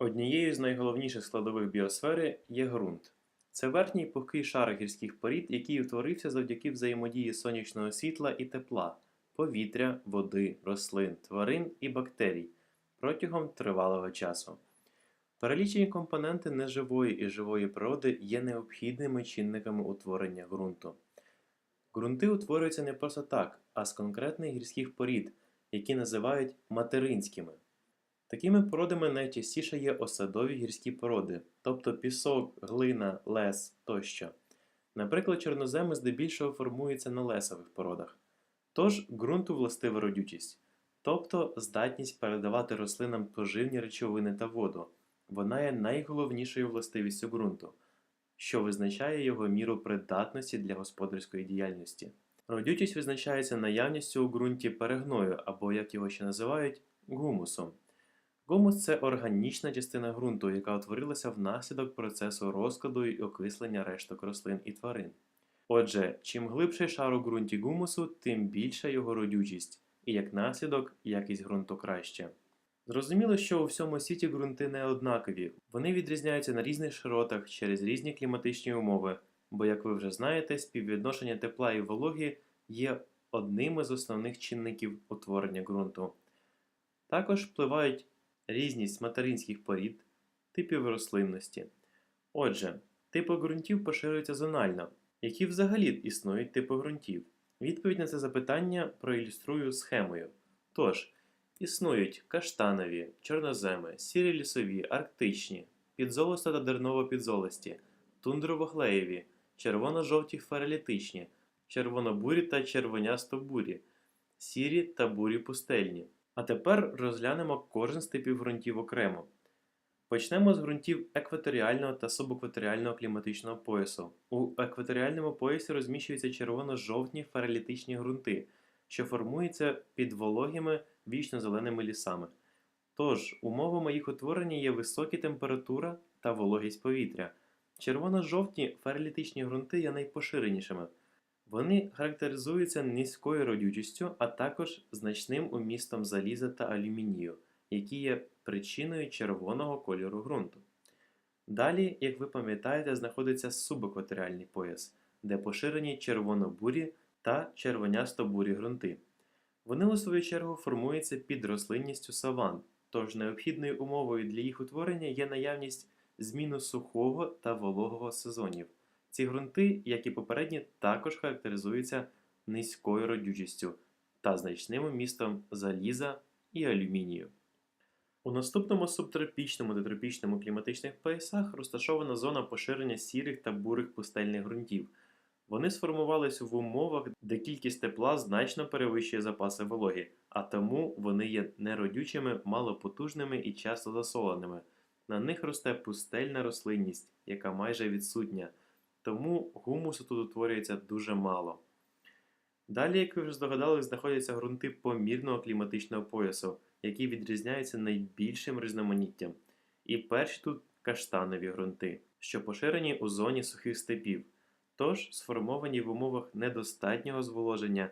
Однією з найголовніших складових біосфери є ґрунт. Це верхній пухкий шар гірських порід, який утворився завдяки взаємодії сонячного світла і тепла, повітря, води, рослин, тварин і бактерій протягом тривалого часу. Перелічені компоненти неживої і живої природи є необхідними чинниками утворення ґрунту. Ґрунти утворюються не просто так, а з конкретних гірських порід, які називають материнськими. Такими породами найчастіше є осадові гірські породи, тобто пісок, глина, лес тощо. Наприклад, чорноземи здебільшого формуються на лесових породах. Тож ґрунту властива родючість, тобто здатність передавати рослинам поживні речовини та воду. Вона є найголовнішою властивістю ґрунту, що визначає його міру придатності для господарської діяльності. Родючість визначається наявністю у ґрунті перегною або, як його ще називають, гумусом. Гумус це органічна частина ґрунту, яка утворилася внаслідок процесу розкладу і окислення решток рослин і тварин. Отже, чим глибший шар у ґрунті гумусу, тим більша його родючість, і як наслідок якість ґрунту краще. Зрозуміло, що у всьому світі ґрунти не однакові, вони відрізняються на різних широтах через різні кліматичні умови, бо, як ви вже знаєте, співвідношення тепла і вологи є одним із основних чинників утворення ґрунту. Також впливають різність материнських порід, типів рослинності. Отже, типи ґрунтів поширюються зонально. Які взагалі існують типи ґрунтів? Відповідь на це запитання проілюструю схемою. Тож, існують каштанові, чорноземи, сірі лісові, арктичні, підзолосто та дерново-підзолості, тундрово-глеєві, червоно-жовті ферелітичні, червонобурі та червонясто-бурі, сірі та бурі пустельні. А тепер розглянемо кожен з типів ґрунтів окремо. Почнемо з ґрунтів екваторіального та субекваторіального кліматичного поясу. У екваторіальному поясі розміщуються червоно-жовтні ферелітичні ґрунти, що формуються під вологими вічно-зеленими лісами. Тож, умовами їх утворення є високі температура та вологість повітря. Червоно-жовтні ферелітичні ґрунти є найпоширенішими. Вони характеризуються низькою родючістю, а також значним умістом заліза та алюмінію, які є причиною червоного кольору ґрунту. Далі, як ви пам'ятаєте, знаходиться субекваторіальний пояс, де поширені червоно-бурі та червонясто-бурі ґрунти. Вони, у свою чергу, формуються під рослинністю саван, тож необхідною умовою для їх утворення є наявність зміну сухого та вологого сезонів. Ці ґрунти, як і попередні, також характеризуються низькою родючістю та значним вмістом заліза і алюмінію. У наступному субтропічному та тропічному кліматичних поясах розташована зона поширення сірих та бурих пустельних ґрунтів. Вони сформувалися в умовах, де кількість тепла значно перевищує запаси вологи, а тому вони є неродючими, малопотужними і часто засоленими. На них росте пустельна рослинність, яка майже відсутня тому гумусу тут утворюється дуже мало. Далі, як ви вже здогадались, знаходяться ґрунти помірного кліматичного поясу, які відрізняються найбільшим різноманіттям. І перші тут каштанові ґрунти, що поширені у зоні сухих степів, тож сформовані в умовах недостатнього зволоження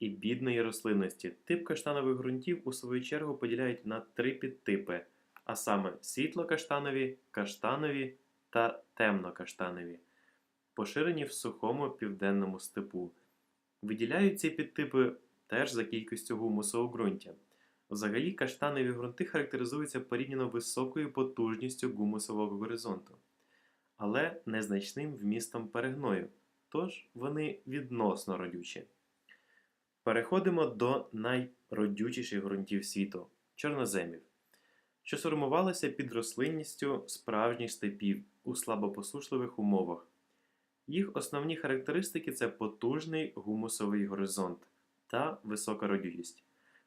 і бідної рослинності. Тип каштанових ґрунтів, у свою чергу, поділяють на три підтипи, а саме світло-каштанові, каштанові та темно-каштанові поширені в сухому південному степу. Виділяють ці підтипи теж за кількістю гумусу у ґрунті. Взагалі, каштанові ґрунти характеризуються порівняно високою потужністю гумусового горизонту, але незначним вмістом перегною, тож вони відносно родючі. Переходимо до найродючіших ґрунтів світу чорноземів, що сформувалися під рослинністю справжніх степів у слабопосушливих умовах. Їх основні характеристики це потужний гумусовий горизонт та висока родючість.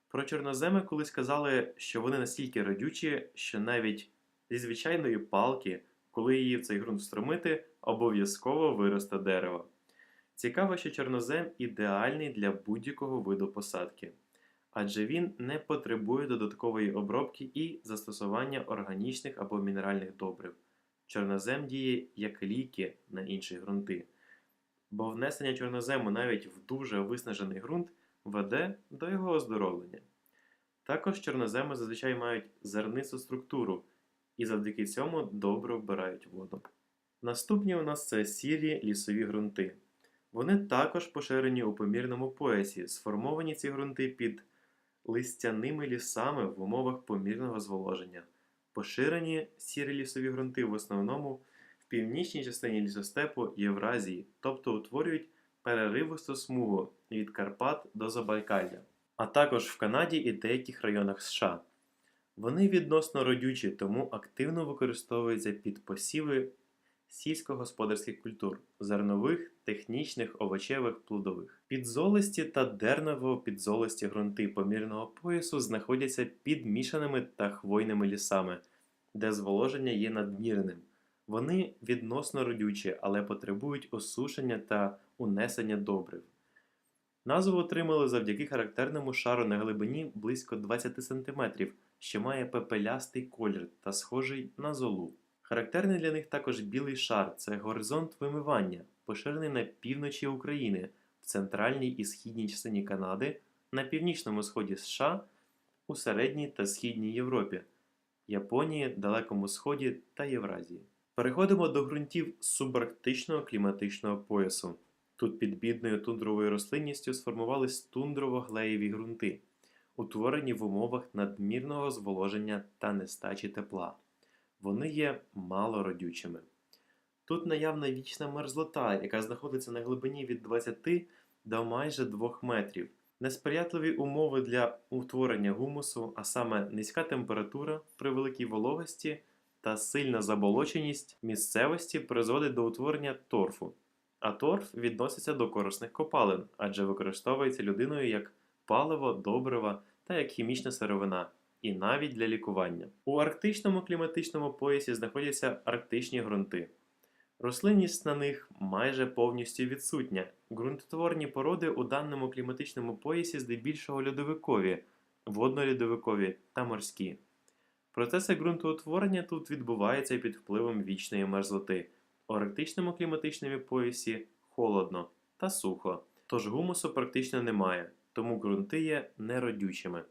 Про чорноземи колись казали, що вони настільки родючі, що навіть зі звичайної палки, коли її в цей ґрунт встромити, обов'язково виросте дерево. Цікаво, що чорнозем ідеальний для будь-якого виду посадки, адже він не потребує додаткової обробки і застосування органічних або мінеральних добрив. Чорнозем діє як ліки на інші ґрунти, бо внесення чорнозему навіть в дуже виснажений ґрунт веде до його оздоровлення. Також чорноземи зазвичай мають зернисту структуру і завдяки цьому добре вбирають воду. Наступні у нас це сірі лісові ґрунти. Вони також поширені у помірному поясі, сформовані ці ґрунти під листяними лісами в умовах помірного зволоження. Поширені сірі лісові ґрунти в основному в північній частині лісостепу Євразії, тобто утворюють переривисту смугу від Карпат до Забайкалля, а також в Канаді і деяких районах США. Вони відносно родючі, тому активно використовуються під посіви сільськогосподарських культур зернових, технічних, овочевих, плодових. Підзолисті та дерново-підзолисті ґрунти помірного поясу знаходяться під мішаними та хвойними лісами, де зволоження є надмірним. Вони відносно родючі, але потребують осушення та унесення добрив. Назву отримали завдяки характерному шару на глибині близько 20 см, що має пепелястий колір та схожий на золу. Характерний для них також білий шар це горизонт вимивання, поширений на півночі України, в центральній і східній частині Канади, на північному сході США, у середній та східній Європі, Японії, Далекому Сході та Євразії. Переходимо до ґрунтів субарктичного кліматичного поясу. Тут під бідною тундровою рослинністю сформувались тундрово-глеєві ґрунти, утворені в умовах надмірного зволоження та нестачі тепла. Вони є малородючими. Тут наявна вічна мерзлота, яка знаходиться на глибині від 20 до майже 2 метрів. Несприятливі умови для утворення гумусу, а саме низька температура при великій вологості та сильна заболоченість місцевості призводить до утворення торфу. А торф відноситься до корисних копалин, адже використовується людиною як паливо, добрива та як хімічна сировина, і навіть для лікування. У арктичному кліматичному поясі знаходяться арктичні ґрунти. Рослинність на них майже повністю відсутня. Ґрунтотворні породи у даному кліматичному поясі здебільшого льодовикові, воднольодовикові та морські. Процеси ґрунтоутворення тут відбуваються під впливом вічної мерзлоти. У арктичному кліматичному поясі холодно та сухо, тож гумусу практично немає, тому ґрунти є неродючими.